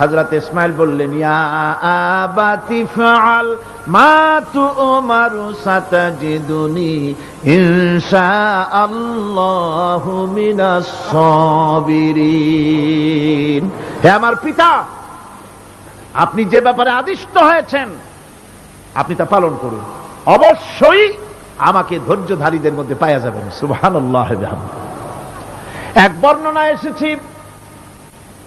হজরত ইসমাইল বললেন মিনাস আমার পিতা, আপনি যে ব্যাপারে আদিষ্ট হয়েছেন, আপনি তা পালন করুন। অবশ্যই আমাকে ধৈর্যধারীদের মধ্যে পাওয়া যাবেন সুবহানাল্লাহ এক বর্ণনা এসেছি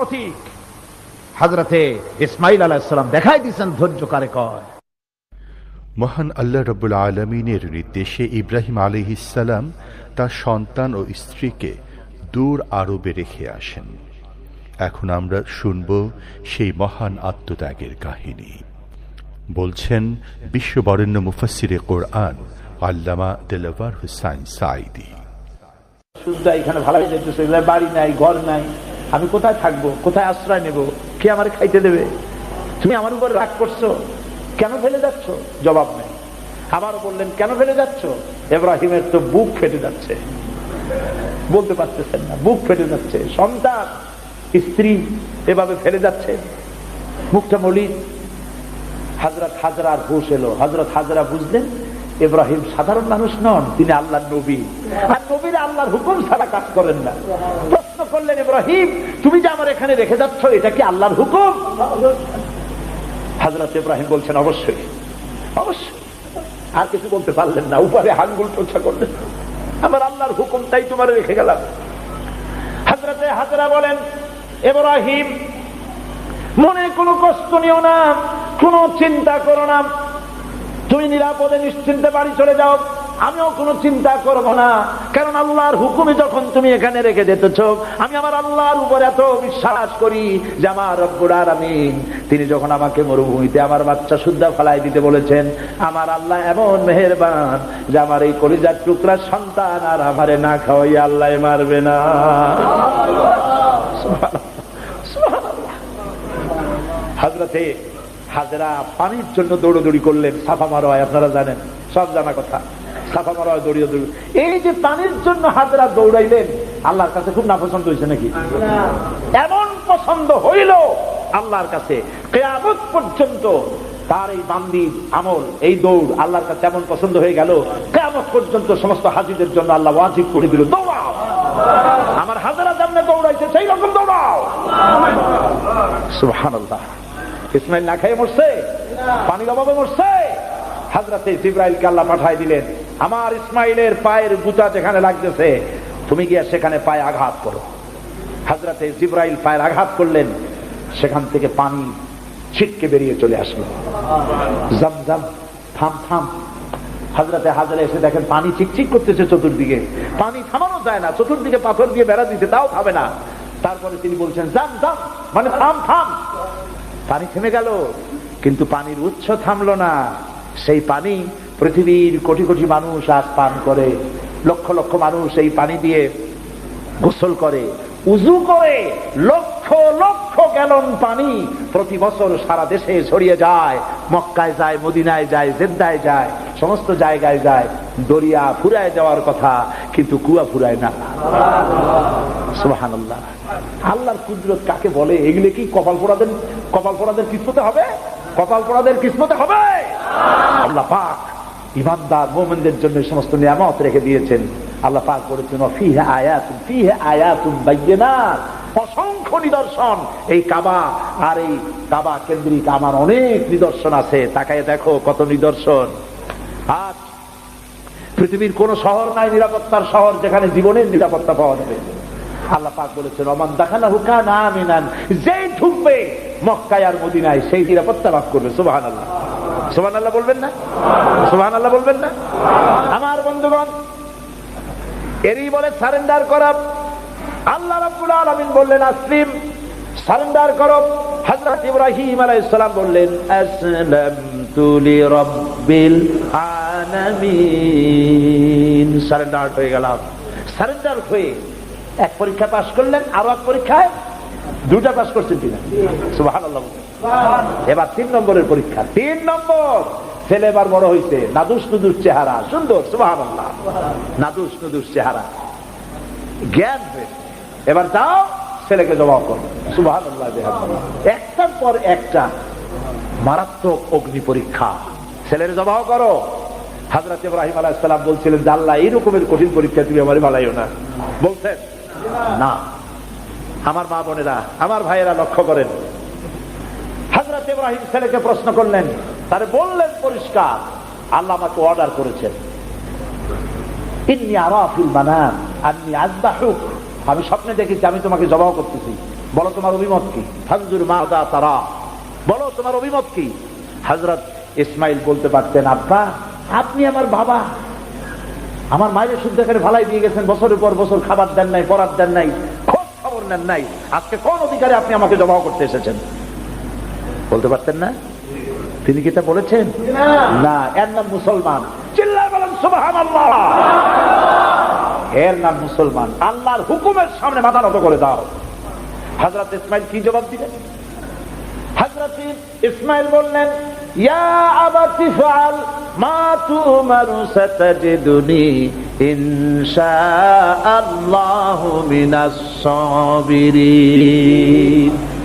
প্রতীক। হাজরতে ইসমাইল আলাহিসাল্লাম দেখাই দিয়েছেন ধৈর্য কারে কয়। মহান আল্লাহ রব্বুল আলমিনের নির্দেশে ইব্রাহিম আলিহিসাল্লাম তার সন্তান ও স্ত্রীকে দূর আরবে রেখে আসেন। এখন আমরা শুনব সেই মহান আত্মত্যাগের কাহিনী। বলছেন বিশ্ববরেণ্য মুফাসিরে কোরআন আল্লামা দেলাওয়ার হুসাইন সাইদি শুদ্ধা এখানে ভালো বাড়ি নাই ঘর নাই। আমি কোথায় থাকব? কোথায় আশ্রয় নেব? কে আমার খাইতে দেবে? তুমি আমার উপর রাগ করছ? কেন ফেলে যাচ্ছ? জবাব নেই। আবার বললেন, কেন ফেলে যাচ্ছ? এব্রাহিমের তো বুক ফেটে যাচ্ছে। বলতে পারতেছেন না, বুক ফেটে যাচ্ছে। সন্তান, স্ত্রী এভাবে ফেলে যাচ্ছে। মুখটা মলিন। হাজরত হাজরার হুশ এলো। হাজরত হাজরা বুঝলেন ইব্রাহিম সাধারণ মানুষ নন, তিনি আল্লাহর নবী। আর নবীর আল্লাহর হুকুম ছাড়া কাজ করেন না। প্রশ্ন করলেন, ইব্রাহিম, তুমি যে আমার এখানে রেখে যাচ্ছ, এটা কি আল্লাহর হুকুম? হাজরত ইব্রাহিম বলছেন, অবশ্যই অবশ্যই। আর কিছু বলতে পারলেন না, উপরে হাঙ্গুল টোছা করলেন। আমার আল্লাহর হুকুম, তাই তোমার রেখে গেলাম। হাজরতে হাজরা বলেন, ইব্রাহিম, মনে কোনো কষ্ট নিও না, কোনো চিন্তা করো না। তুমি নিরাপদে নিশ্চিন্তে বাড়ি চলে যাও। আমিও কোনো চিন্তা করব না। কারণ আল্লাহর হুকুমে যখন তুমি এখানে রেখে যেতেছ আমি আমার আল্লাহর উপর এত বিশ্বাস করি যে আমার রব্বুর আমিন তিনি যখন আমাকে মরুভূমিতে আমার বাচ্চা শুদ্ধা ফেলাই দিতে বলেছেন, আমার আল্লাহ এমন মেহেরবান যে আমার এই কলিজার টুকরা সন্তান আর আমারে না খাওয়াই আল্লাহ মারবে না। হাজরাতে হাজরা পানির জন্য দৌড়দৌড়ি করলেন, সাফা মারোয় আপনারা জানেন, সব জানা কথা। মারোয় দৌড়িয়ে দৌড়ি এই যে জন্য হাজরা দৌড়াইলেন, আল্লাহর কাছে খুব নাপছন্দ হয়েছে নাকি? এমন পছন্দ হইল আল্লাহর কাছে, কেয়ামত পর্যন্ত তার এই আমল, এই দৌড় আল্লাহর কাছে এমন পছন্দ হয়ে গেল পর্যন্ত সমস্ত হাজিদের জন্য আল্লাহ ওয়াজিব করে দিল, দৌড়াও। আমার হাজারা জামনে দৌড়াইছে, সেই রকম দৌড়াও। সুবহানাল্লাহ। ইসমাইল না খেয়ে মরছে? পানির অভাবে মরছে? হাজরাতে জিব্রাইলকে আল্লাহ পাঠাই দিলেন। আমার ইসমাইলের পায়ের গুতা যেখানে লাগতেছে, তুমি গিয়ে সেখানে পায়ে আঘাত করো। হাজরাতে জিব্রাইল পায়ের আঘাত করলেন, সেখান থেকে পানি ছিটকে বেরিয়ে চলে আসলো। জাম জাম, থাম থাম। হাজরাতে হাজারে এসে দেখেন পানি চিকচিক করতেছে চতুর্দিকে। পানি থামানো যায় না, চতুর্দিকে পাথর দিয়ে বেড়া দিতে তাও থামে না। তারপরে তিনি বলছেন, জাম জাম মানে থাম থাম। পানি থেমে গেল, কিন্তু পানির উৎস থামলো না। সেই পানি পৃথিবীর কোটি কোটি মানুষ আজ পান করে। লক্ষ লক্ষ মানুষ এই পানি দিয়ে গোসল করে। উজু করে লক্ষ লক্ষ গ্যালন পানি প্রতি বছর সারা দেশে ছড়িয়ে যায়। মক্কায় যায়, মদিনায় যায়, জেদ্দায় যায়, সমস্ত জায়গায় যায়। দরিয়া ফুরায় যাওয়ার কথা, কিন্তু কুয়া ফুরায় না। সুবাহান আল্লাহর কুদরত কাকে বলে? এগুলো কি কপাল পোড়াদের কপাল পোড়াদের কিসমতে হবে? কপাল পোড়াদের কিসমতে হবে? আল্লাহ পাক ইমানদার মোমেনদের জন্য সমস্ত নিয়ামত রেখে দিয়েছেন। আল্লাহ পাক বলেছেন, ফিহে ফিহে অসংখ্য নিদর্শন এই কাবা আর এই কাবা কেন্দ্রিক আমার অনেক নিদর্শন আছে। তাকায় দেখো কত নিদর্শন। আজ পৃথিবীর কোন শহর নাই, নিরাপত্তার শহর যেখানে জীবনের নিরাপত্তা পাওয়া যাবে। আল্লাহ পাক বলেছেন অমান দেখানা হুকা না আমিনান, যেই ঢুকবে মক্কায় আর মদিনায় সেই নিরাপত্তা লাভ করবে সুবাহান আল্লাহ সুবাহান আল্লাহ বলবেন না? সুবাহান আল্লাহ বলবেন না? আমার বন্ধুগণ, এরই বলে সারেন্ডার করা। আল্লাহ রাব্বুল আলামিন বললেন, আসলিম, সারেন্ডার করো। হযরত ইব্রাহিম আলাইহিস সালাম বললেন, আসলামতু লিরাব্বিল আলামিন। সারেন্ডার হয়ে গেলাম। সারেন্ডার হয়ে এক পরীক্ষা পাস করলেন, আরও এক পরীক্ষায় দুটা পাস করছেন কিনা সুবহানাল্লাহ এবার তিন নম্বরের পরীক্ষা। তিন নম্বর! ছেলে এবার বড় হয়েছে নাদুস নুদুস চেহারা। সুন্দর, সুবহানাল্লাহ। নাদুস নুদুস চেহারা। জ্ঞান এবার যাও ছেলেকে জবাব করো। সুবাহ একটার পর একটা মারাত্মক অগ্নি পরীক্ষা। ছেলের জবাব করো। হাজরত ইব্রাহিম আলাইসালাম বলছিলেন জাল্লা আল্লাহ এই রকমের কঠিন পরীক্ষা তুমি আমার ভালাইও না। বলছেন, না। আমার মা বোনেরা, আমার ভাইয়েরা লক্ষ্য করেন ইব্রাহিম ছেলেকে প্রশ্ন করলেন, তারে বললেন পরিষ্কার, আল্লাহ আমাকে অর্ডার করেছেন। আমি স্বপ্নে দেখেছি, আমি তোমাকে জবাব করতেছি। বলো তোমার অভিমত কি? হাজুর মাদা তারা। বলো তোমার অভিমত কি? হজরত ইসমাইল বলতে পারতেন, আব্বা, আপনি আমার বাবা। আমার মায়ের শুদ্ধ এখানে ভালাই দিয়ে গেছেন, বছরের পর বছর খাবার দেন নাই পড়ার দেন নাই, খোঁজ খবর নেন নাই। আজকে কোন অধিকারে আপনি আমাকে জবাব করতে এসেছেন? বলতে পারতেন না? তিনি কি তা বলেছেন? না। এর নাম মুসলমান। এর নাম মুসলমান। আল্লাহর হুকুমের সামনে মাথা নত করে দাও। হাজরত ইসমাইল কি জবাব দিলেন? হজরত ইসমাইল বললেন ইয়া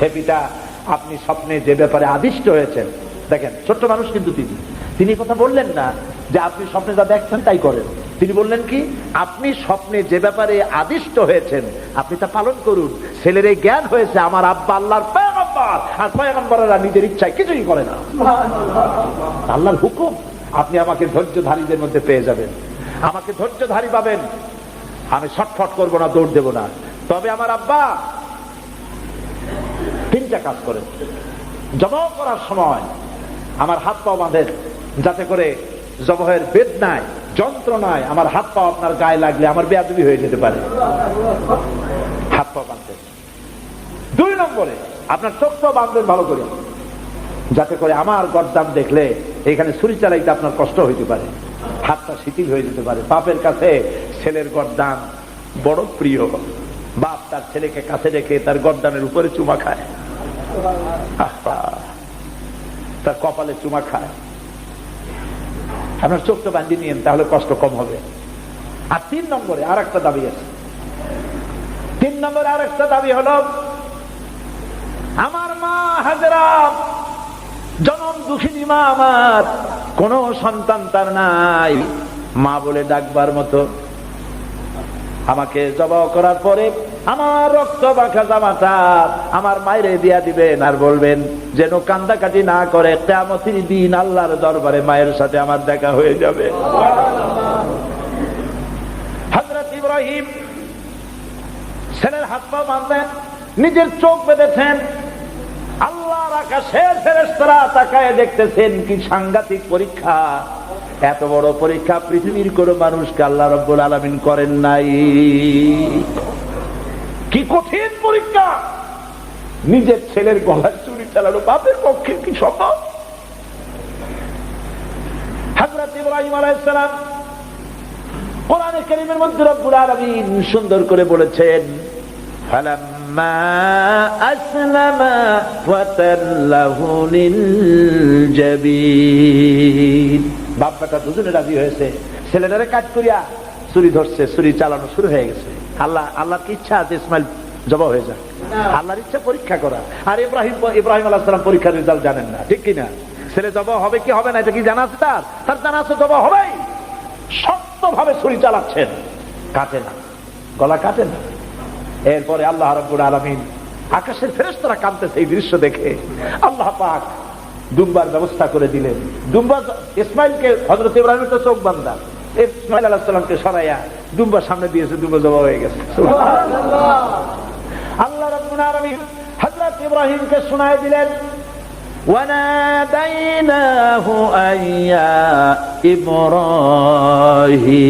হে পিতা আপনি স্বপ্নে যে ব্যাপারে আদিষ্ট হয়েছেন, দেখেন, ছোট্ট মানুষ কিন্তু তিনি। তিনি কথা বললেন না যে আপনি স্বপ্নে যা দেখছেন তাই করেন। তিনি বললেন কি, আপনি স্বপ্নে যে ব্যাপারে আদিষ্ট হয়েছেন, আপনি তা পালন করুন। ছেলের এই জ্ঞান হয়েছে, আমার আব্বা আল্লাহর পয়গম্বর। আর পয়গম্বরেরা নিজের ইচ্ছায় কিছুই করে না। আল্লাহর হুকুম, আপনি আমাকে ধৈর্যধারীদের মধ্যে পেয়ে যাবেন। আমাকে ধৈর্যধারী পাবেন। আমি ছটফট করব না, দৌড় দেব না। তবে আমার আব্বা তিনটা কাজ করেন জমা করার সময় আমার হাত পা বাঁধেন যাতে করে জবহের বেদনায় যন্ত্রণায় আমার হাত পা আপনার গায়ে লাগলে আমার বেয়াদবি হয়ে যেতে পারে। হাত পা বাঁধতেন দুই নম্বরে, আপনার চোখটাও বাঁধবেন ভালো করে, যাতে করে আমার গরদাম দেখলে এখানে ছুরি চালাইতে আপনার কষ্ট হইতে পারে, হাতটা শিথিল হয়ে যেতে পারে। বাপের কাছে ছেলের গরদান বড় প্রিয়। বাপ তার ছেলেকে কাছে রেখে তার গরদানের উপরে চুমা খায়। তার কপালে চুমা খায়। আপনার চোখটা বান্ধি নিয়েন, তাহলে কষ্ট কম হবে। আর তিন নম্বরে আর একটা দাবি আছে। তিন নম্বরে আর একটা দাবি হল, আমার মা হাজরা, জনম দুঃখিনী মা আমার, কোন সন্তান তার নাই। মা বলে ডাকবার মতো। আমাকে জবাব করার পরে আমার রক্ত বাঁকা জামাটা আমার মায়েরে দিয়া দিবেন আর বলবেন, যেন কান্দাকাটি না করে কেমতির দিন আল্লাহর দরবারে মায়ের সাথে আমার দেখা হয়ে যাবে। হজরত ইব্রাহিম ছেলের হাত পা বাঁধলেন নিজের চোখ বেঁধেছেন। আল্লাহর আকাশের ফেরেস্তারা তাকায় দেখতেছেন কি সাংঘাতিক পরীক্ষা। এত বড় পরীক্ষা পৃথিবীর কোন মানুষকে আল্লাহ রব্বুল আলমিন করেন নাই। কি কঠিন পরীক্ষা নিজের ছেলের গলায় চুরি চালানো বাপের পক্ষে কি সম্ভব হাজরত ইব্রাহিম আলাইসালাম কোরআনে করিমের মধ্যে রব্বুল আলমিন সুন্দর করে বলেছেন فلما أسلم وتله للجبين বাপ বেটা দুজনে রাজি হয়েছে ছেলেটারে কাজ করিয়া চুরি ধরছে চুরি চালানো শুরু হয়ে গেছে আল্লাহ, আল্লাহর কি ইচ্ছা আছে, ইসমাইল জবাব হয়ে যায় আল্লাহর ইচ্ছা পরীক্ষা করা। আর ইব্রাহিম ইব্রাহিম আল্লাহ সালাম পরীক্ষার রেজাল্ট জানেন না, ঠিক কিনা? ছেলে জবাব হবে কি হবে না, এটা কি জানা আছে তার? তার জানা আছে, জবাব হবেই। শক্ত ভাবে ছুরি চালাচ্ছেন। কাটে না। গলা কাটে না। এরপরে আল্লাহ রব্বুল আলমিন আকাশের ফেরেস্তরা কাঁদতেছে এই দৃশ্য দেখে। আল্লাহ পাক দুম্বার ব্যবস্থা করে দিলেন। দুম্বা ইসমাইলকে হজরত ইব্রাহিমের তো চোখ বান্দা। ইসমাইল আলাহ সাল্লামকে সরাইয়া দুম্বার সামনে দিয়েছে দুম্বা জবা হয়ে গেছে আল্লাহ রব্বুল আলমিন হজরত ইব্রাহিমকে শোনায় দিলেন وناديناه أن يا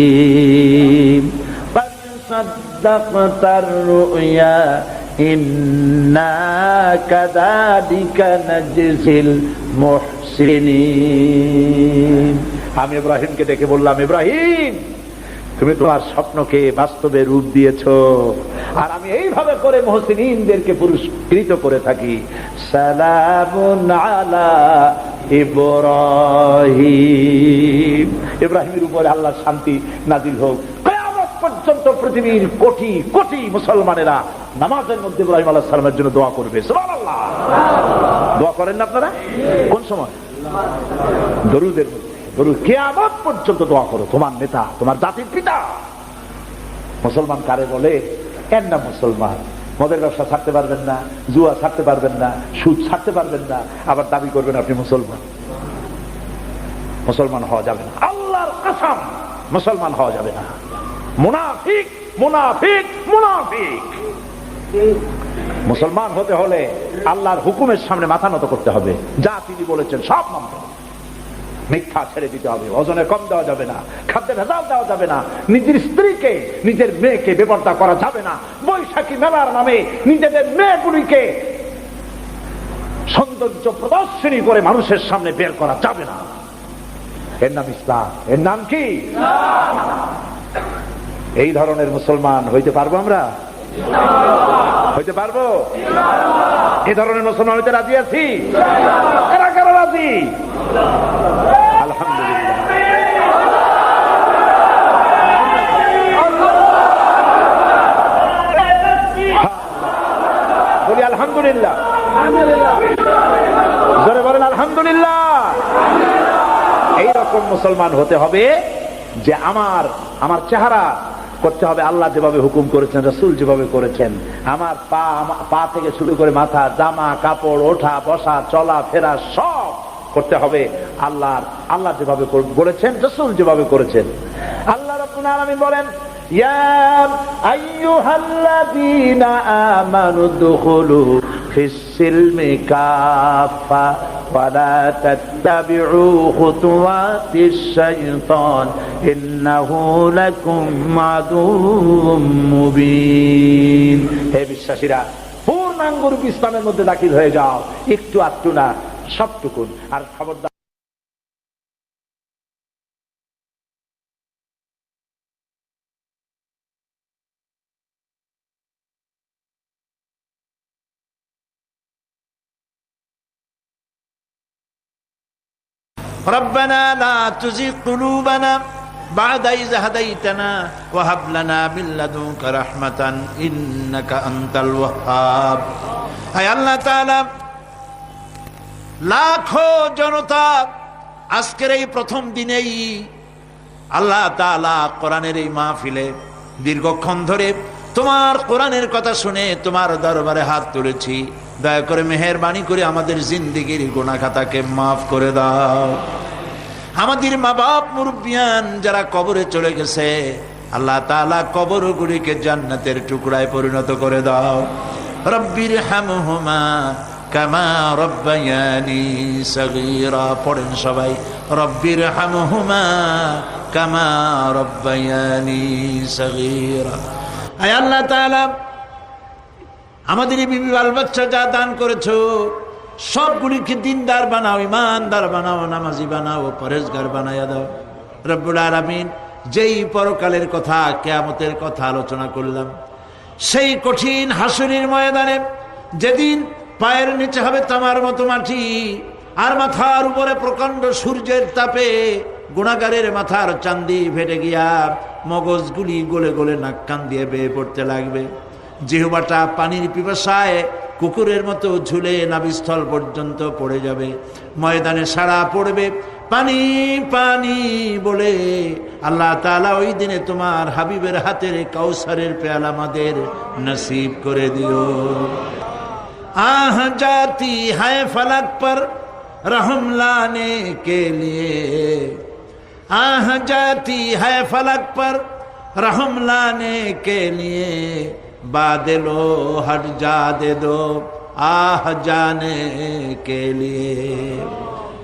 إبراهيم قد صدقت الرؤيا إنا كذلك نجزي المحسنين আমি ইব্রাহিমকে ডেকে বললাম, ইব্রাহিম, তুমি তোমার স্বপ্নকে বাস্তবে রূপ দিয়েছ। আর আমি এইভাবে করে মহসিনদেরকে পুরস্কৃত করে থাকি। ইব্রাহিম। ইব্রাহিমের উপরে আল্লাহ শান্তি নাজিল হোক। পর্যন্ত পৃথিবীর কোটি কোটি মুসলমানেরা নামাজের মধ্যে ইব্রাহিম আল্লাহ সালামের জন্য দোয়া করবে। দোয়া করেন না আপনারা? কোন সময়? দরুদের মধ্যে। কেয়ামত পর্যন্ত দোয়া করো, তোমার নেতা, তোমার জাতির পিতা। মুসলমান কারে বলে? না মুসলমান? মদের ব্যবসা ছাড়তে পারবেন না, জুয়া ছাড়তে পারবেন না, সুদ ছাড়তে পারবেন না, আবার দাবি করবেন আপনি মুসলমান। মুসলমান হওয়া যাবে না। আল্লাহর কাসাম, মুসলমান হওয়া যাবে না। মুনাফিক মুনাফিক মুনাফিক। মুসলমান হতে হলে আল্লাহর হুকুমের সামনে মাথা নত করতে হবে। যা তিনি বলেছেন সব মানতে মিথ্যা ছেড়ে দিতে হবে। ওজনে কম দেওয়া যাবে না খাদ্যে ভেজাল দেওয়া যাবে না, নিজের স্ত্রীকে, নিজের মেয়েকে বেপর্দা করা যাবে না। বৈশাখী মেলার নামে নিজেদের মেয়েগুলিকে সৌন্দর্য প্রদর্শনী করে মানুষের সামনে বের করা যাবে না। এর নাম ইসলাম। এর নাম কি? এই ধরনের মুসলমান হইতে পারব আমরা? হইতে পারব? এই ধরনের মুসলমান হইতে রাজি আছি? এইরকম মুসলমান হতে হবে যে আমার আমার চেহারা করতে হবে আল্লাহ যেভাবে হুকুম করেছেন, রসুল যেভাবে করেছেন। আমার পা পা থেকে শুরু করে মাথা, জামা, কাপড়, ওঠা, বসা, চলা, ফেরা, সব করতে হবে আল্লাহর আল্লাহ যেভাবে কর- বলেছেন রসুল যেভাবে করেছেন আল্লাহ রব্বুল আলামিন বলেন يا أيها الذين آمنوا ادخلوا في السلم كافة ولا تتبعوا خطوات الشيطان إنه لكم عدو مبين হে বিশ্বাসীরা পূর্ণাঙ্গ রূপ ইসলামের মধ্যে দাখিল হয়ে যাও একটু আটটু না সবটুকুন আর খবরদার ربنا لا تزغ قلوبنا بعد إذ هديتنا وهب لنا من لدنك رحمة إنك أنت الوهاب হায় আল্লাহ তাআলা লাখো জনতা আজকের এই প্রথম দিনেই আল্লাহ তাআলা কোরআনের এই মাহফিলে দীর্ঘক্ষণ ধরে তোমার কোরআনের কথা শুনে তোমার দরবারে হাত তুলেছি। দয়া করে মেহেরবানি করে আমাদের জিন্দিগির গুণা খাতাকে মাফ করে দাও। আমাদের মা বাপ মুরব্বিয়ান যারা কবরে চলে গেছে, আল্লাহ তাআলা কবরগুলিকে জান্নাতের টুকরায় পরিণত করে দাও। রব্বির হামহুমা পড়েন সবাই। রব্বির হামহুমা কামা রব্বায়ানি সগীরা। আল্লাহ আমাদের বিবি বাল বাচ্চা যা দান করেছ, সবগুলিকে দিনদার বানাও, ইমানদার বানাও, নামাজি বানাও পরেজগার বানাইয়া দাও। রব্বুল আলামিন, যেই পরকালের কথা, কেয়ামতের কথা আলোচনা করলাম, সেই কঠিন হাসুরির ময়দানে যেদিন পায়ের নিচে হবে তামার মতো মাটি, আর মাথার উপরে প্রকাণ্ড সূর্যের তাপে গুণাগারের মাথার চান্দি ফেটে গিয়া মগজগুলি গলে গলে নাক কান দিয়ে বেয়ে পড়তে লাগবে। জিহবাটা পানির পিপাসায় কুকুরের মতো ঝুলে নাবিস্থল পর্যন্ত পড়ে যাবে। ময়দানে সারা পড়বে, পানি পানি বলে আল্লাহ তালা ওই দিনে তোমার হাবিবের হাতের কাউসারের পেয়াল আমাদের নসিব করে দিও। आह जाती है फलक पर रहम लाने के लिए। आह जाती है फलक पर रहम लाने के लिए। बादलो हट जा दे दो आह जाने के लिए।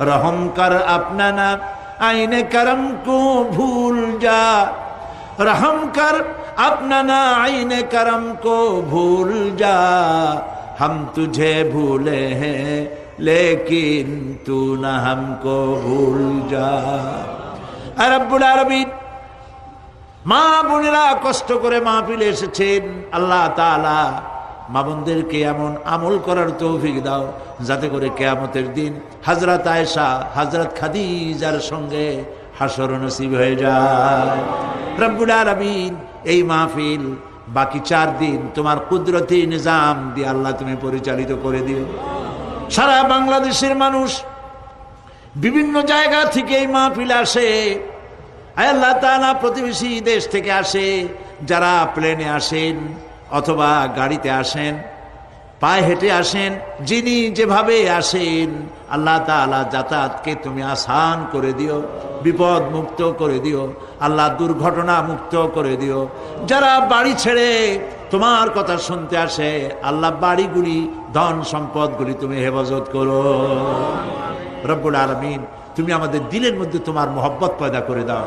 रहम कर अपना ना, आईने करम को भूल जा? रहम कर अपना ना, आईने करम को भूल जा। हम तुझे भूले हैं लेकिन तू न हमको भूल जा রব্বুল আরবিন মা বোনেরা কষ্ট করে মাহফিলে এসেছেন আল্লাহ তাআলা মা বোনদেরকে এমন আমল করার তৌফিক দাও যাতে করে কেয়ামতের দিন হাজরত আয়েশা হাজরত খাদিজার সঙ্গে হাসর নসিব হয়ে যায় রব্বুল আরবিন এই মাহফিল বাকি চার দিন তোমার কুদরতি নিজাম দিয়ে আল্লাহ তুমি পরিচালিত করে দিও। সারা বাংলাদেশের মানুষ বিভিন্ন জায়গা থেকে এই মাহফিল আসে। আল্লাহ তালা প্রতিবেশী দেশ থেকে আসে, যারা প্লেনে আসেন অথবা গাড়িতে আসেন। পায়ে হেঁটে আসেন, যিনি যেভাবে আসেন, আল্লাহ তাআলা যাতায়াতকে তুমি আসান করে দিও, বিপদ মুক্ত করে দিও, আল্লাহ দুর্ঘটনা মুক্ত করে দিও। যারা বাড়ি ছেড়ে তোমার কথা শুনতে আসে, আল্লাহ বাড়িগুলি, ধন সম্পদগুলি তুমি হেফাজত করো। রব্বুল আলমিন, তুমি আমাদের দিলের মধ্যে তোমার মোহব্বত পয়দা করে দাও।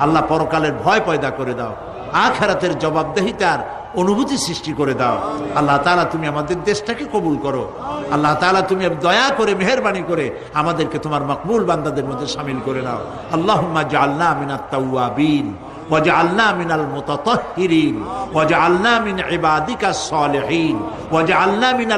আল্লাহ পরকালের ভয় পয়দা করে দাও। আখ আখারাতের জবাবদেহিতার অনুভূতি সৃষ্টি করে দাও আল্লাহ তারা তুমি আমাদের দেশটাকে কবুল করো আল্লাহ তাআলা তুমি দয়া করে মেহরবানি করে আমাদেরকে তোমার মকবুল বান্দাদের মধ্যে শামিল করে নাও আল্লাহুম্মা জাআলনা মিনাত তাওয়াবিন وجعلنا من المتطهرين وجعلنا من عبادك الصالحين وجعلنا من